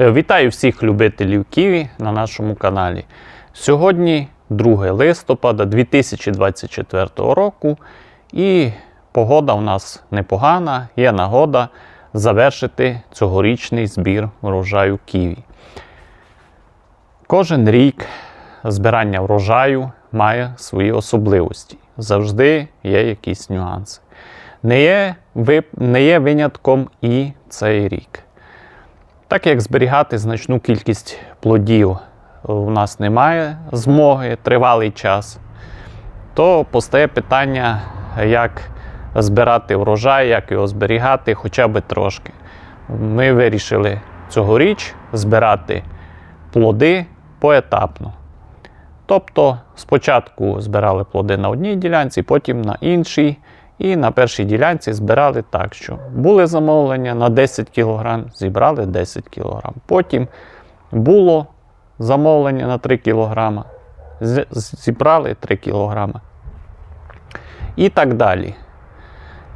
Е, Вітаю всіх любителів Ківі на нашому каналі. Сьогодні 2 листопада 2024 року, і погода у нас непогана, є нагода завершити цьогорічний збір врожаю Ківі. Кожен рік збирання врожаю має свої особливості. Завжди є якісь нюанси. Не є, не є винятком і цей рік. Так як зберігати значну кількість плодів у нас немає змоги тривалий час, то постає питання, як збирати врожай, як його зберігати хоча б трошки. Ми вирішили цьогоріч збирати плоди поетапно. Тобто спочатку збирали плоди на одній ділянці, потім на іншій. І на першій ділянці збирали так, що були замовлення на 10 кг, зібрали 10 кг. Потім було замовлення на 3 кг, зібрали 3 кг. І так далі.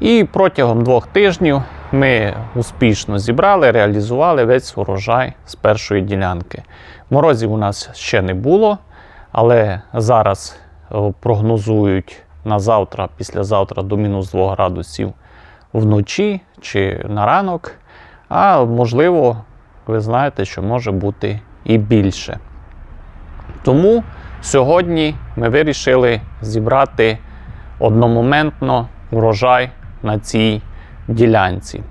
І протягом двох тижнів ми успішно зібрали, реалізували весь урожай з першої ділянки. Морозів у нас ще не було, але зараз е, прогнозують на завтра, післязавтра до мінус 2 градусів вночі чи на ранок. А можливо, ви знаєте, що може бути і більше. Тому сьогодні ми вирішили зібрати одномоментно урожай на цій ділянці.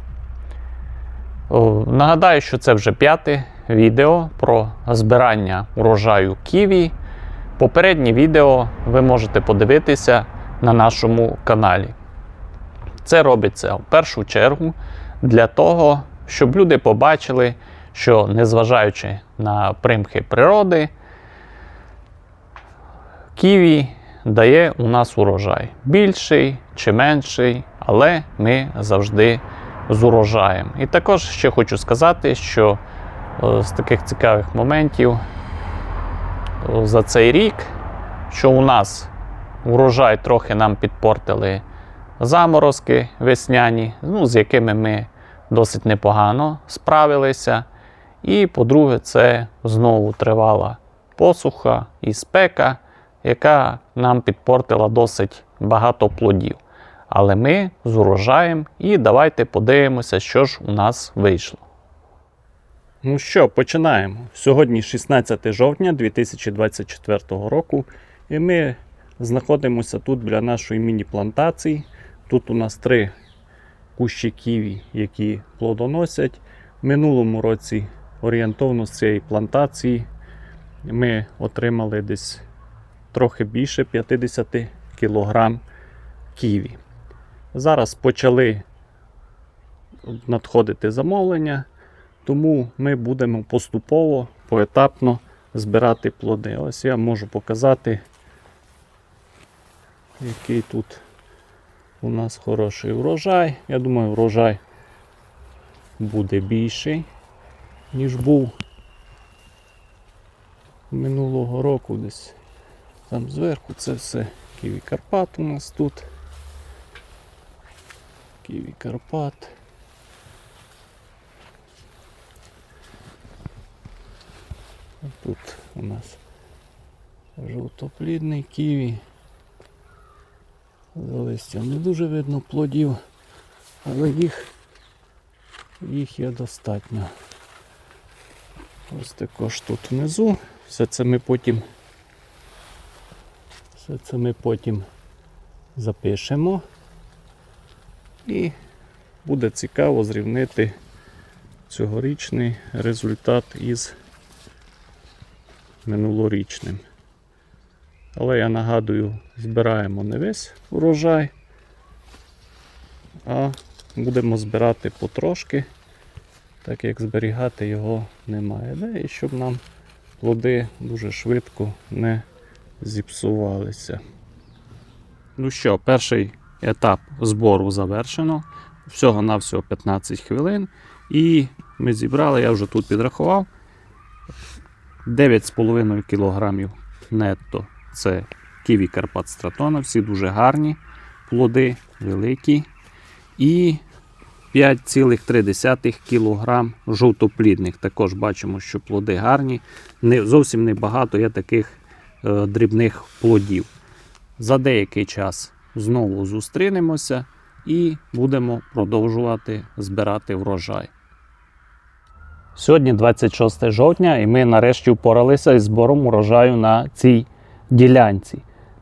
Нагадаю, що це вже п'яте відео про збирання урожаю ківі. Попереднє відео ви можете подивитися на нашому каналі. Це робиться в першу чергу для того, щоб люди побачили, що незважаючи на примхи природи, ківі дає у нас урожай. Більший чи менший, але ми завжди з урожаєм. І також ще хочу сказати, що е, з таких цікавих моментів е, за цей рік, що у нас урожай трохи нам підпортили заморозки весняні, ну, з якими ми досить непогано справилися. І, по-друге, це знову тривала посуха і спека, яка нам підпортила досить багато плодів. Але ми з урожаєм і давайте подивимося, що ж у нас вийшло. Ну що, починаємо. Сьогодні 16 жовтня 2024 року, і ми знаходимося тут біля нашої міні-плантації. Тут у нас три кущі ківі, які плодоносять. В минулому році орієнтовно з цієї плантації ми отримали десь трохи більше 50 кг ківі. Зараз почали надходити замовлення, тому ми будемо поступово, поетапно збирати плоди. Ось я можу показати, який тут у нас хороший врожай. Я думаю, врожай буде більший, ніж був минулого року десь. Там зверху це все Ківі Карпат у нас тут. Ківі Карпат. Тут у нас жовтоплідний ківі. За листям не дуже видно плодів, але їх, їх є достатньо. Ось також тут внизу. Все це ми потім все це ми потім запишемо. І буде цікаво зрівнити цьогорічний результат із минулорічним. Але я нагадую, збираємо не весь урожай, а будемо збирати потрошки, так як зберігати його немає. Да? І щоб нам плоди дуже швидко не зіпсувалися. Ну що, перший етап збору завершено. Всього-навсього 15 хвилин. І ми зібрали, я вже тут підрахував. 9,5 кг нетто це ківі Карпат Стратона. Всі дуже гарні, плоди великі. І 5,3 кг жовтоплідних. Також бачимо, що плоди гарні. Не, зовсім небагато є таких е, дрібних плодів. За деякий час знову зустрінемося і будемо продовжувати збирати врожай. Сьогодні 26 жовтня, і ми нарешті впоралися із збором урожаю на цій ділянці.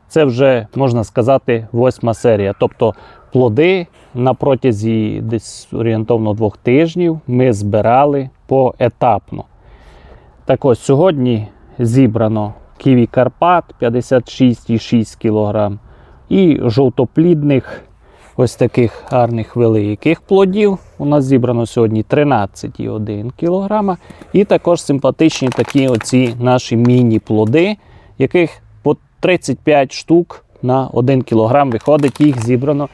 Це вже можна сказати восьма серія. Тобто плоди на протязі десь орієнтовно двох тижнів ми збирали поетапно. Так ось сьогодні зібрано ківі Карпат 56,6 кг і жовтоплідних ось таких гарних великих плодів. У нас зібрано сьогодні 13,1 кг. І також симпатичні такі оці наші міні-плоди, яких 35 штук на 1 кг виходить, їх зібрано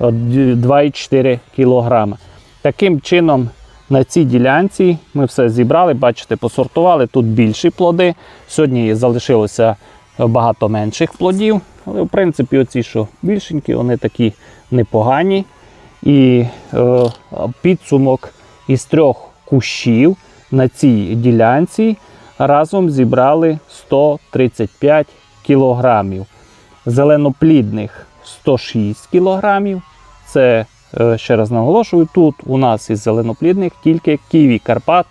е, 2,4 кг. Таким чином, на цій ділянці ми все зібрали, бачите, посортували. Тут більші плоди. Сьогодні залишилося багато менших плодів. Але, в принципі, оці, що більшенькі, вони такі непогані. І е, підсумок із трьох кущів на цій ділянці разом зібрали 135 кілограмів. Зеленоплідних 106 кілограмів. Це, е, ще раз наголошую, тут у нас із зеленоплідних тільки Ківі Карпат,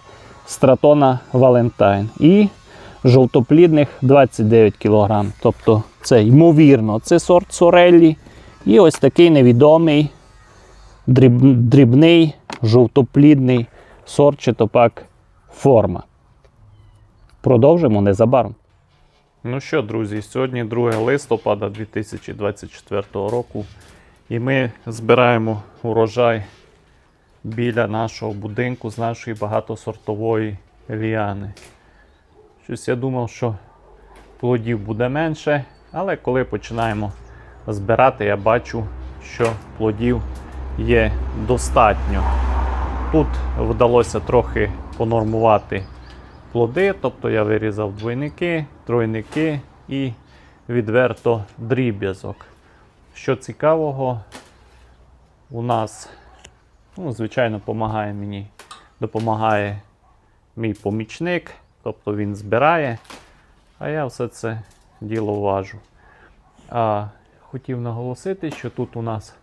Стратона Валентайн. І жовтоплідних 29 кг. Тобто це ймовірно, це сорт Сореллі. І ось такий невідомий дріб- дрібний жовтоплідний сорт чи то пак форма. Продовжимо незабаром. Ну що, друзі, сьогодні 2 листопада 2024 року. І ми збираємо урожай біля нашого будинку з нашої багатосортової ліани. Щось я думав, що плодів буде менше, але коли починаємо збирати, я бачу, що плодів є достатньо. Тут вдалося трохи понормувати плоди, тобто я вирізав двойники, тройники і відверто дріб'язок. Що цікавого, у нас, ну, звичайно, допомагає мені, допомагає мій помічник, тобто він збирає, а я все це діло важу. А хотів наголосити, що тут у нас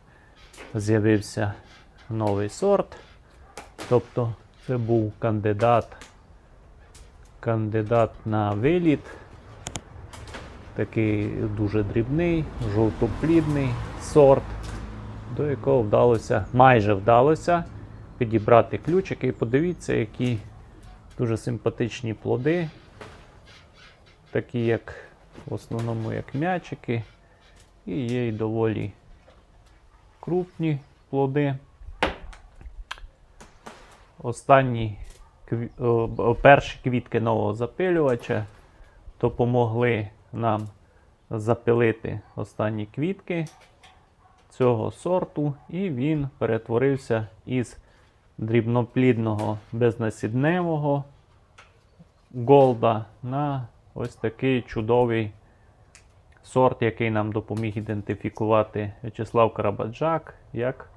з'явився новий сорт. Тобто це був кандидат, кандидат на виліт. Такий дуже дрібний, жовтоплідний сорт, до якого вдалося, майже вдалося підібрати ключики. І подивіться, які дуже симпатичні плоди. Такі, як в основному як м'ячики. І є й доволі крупні плоди. Останні кві- о, б- перші квітки нового запилювача допомогли нам запилити останні квітки цього сорту, і він перетворився із дрібноплідного безнасідневого голда на ось такий чудовий сорт, який нам допоміг ідентифікувати В'ячеслав Карабаджак як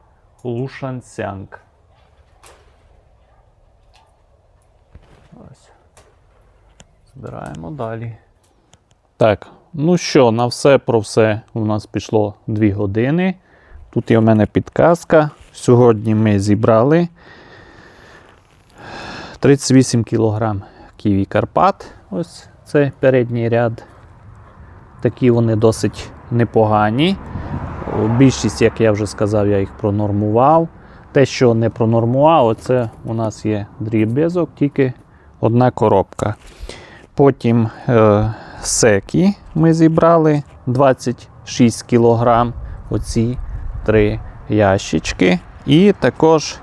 Лушансянг. Збираємо далі. Так, ну що, на все про все у нас пішло 2 години. Тут є у мене підказка. Сьогодні ми зібрали 38 кг ківі Карпат. Ось це передній ряд. Такі вони досить непогані. Більшість, як я вже сказав, я їх пронормував. Те, що не пронормував, це у нас є дріб'язок, тільки одна коробка. Потім е, секі ми зібрали 26 кг. Оці три ящички. І також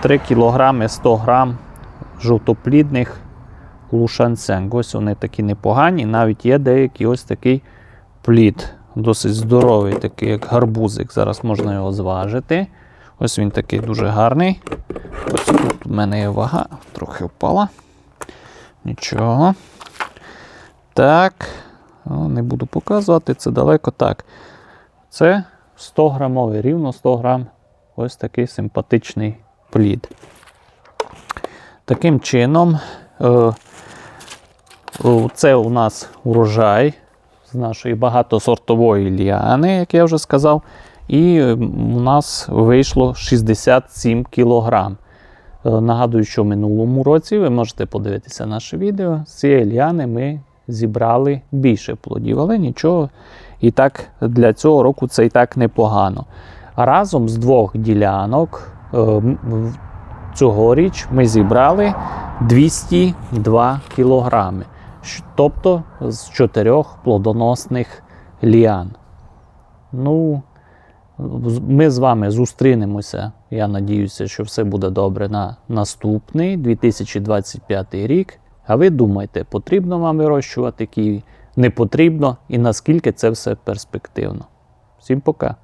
3 кг 100 г жовтоплідних лушанцен. Ось вони такі непогані. Навіть є деякий ось такий плід. Досить здоровий, такий, як гарбузик. Зараз можна його зважити. Ось він такий дуже гарний. Ось тут у мене є вага, трохи впала. Нічого. Так. О, не буду показувати, це далеко так. Це 100 грамовий, рівно 100 грам ось такий симпатичний плід. Таким чином, е, це у нас урожай з нашої багатосортової ліани, як я вже сказав. І у нас вийшло 67 кілограм. Е, Нагадую, що в минулому році ви можете подивитися наше відео. З цієї ліани ми зібрали більше плодів, але нічого. І так для цього року це і так непогано. Разом з двох ділянок е, цьогоріч ми зібрали 202 кілограми, тобто з чотирьох плодоносних ліан. Ну, ми з вами зустрінемося. Я надіюся, що все буде добре на наступний 2025 рік. А ви думайте, потрібно вам вирощувати ківі, не потрібно і наскільки це все перспективно. Всім пока!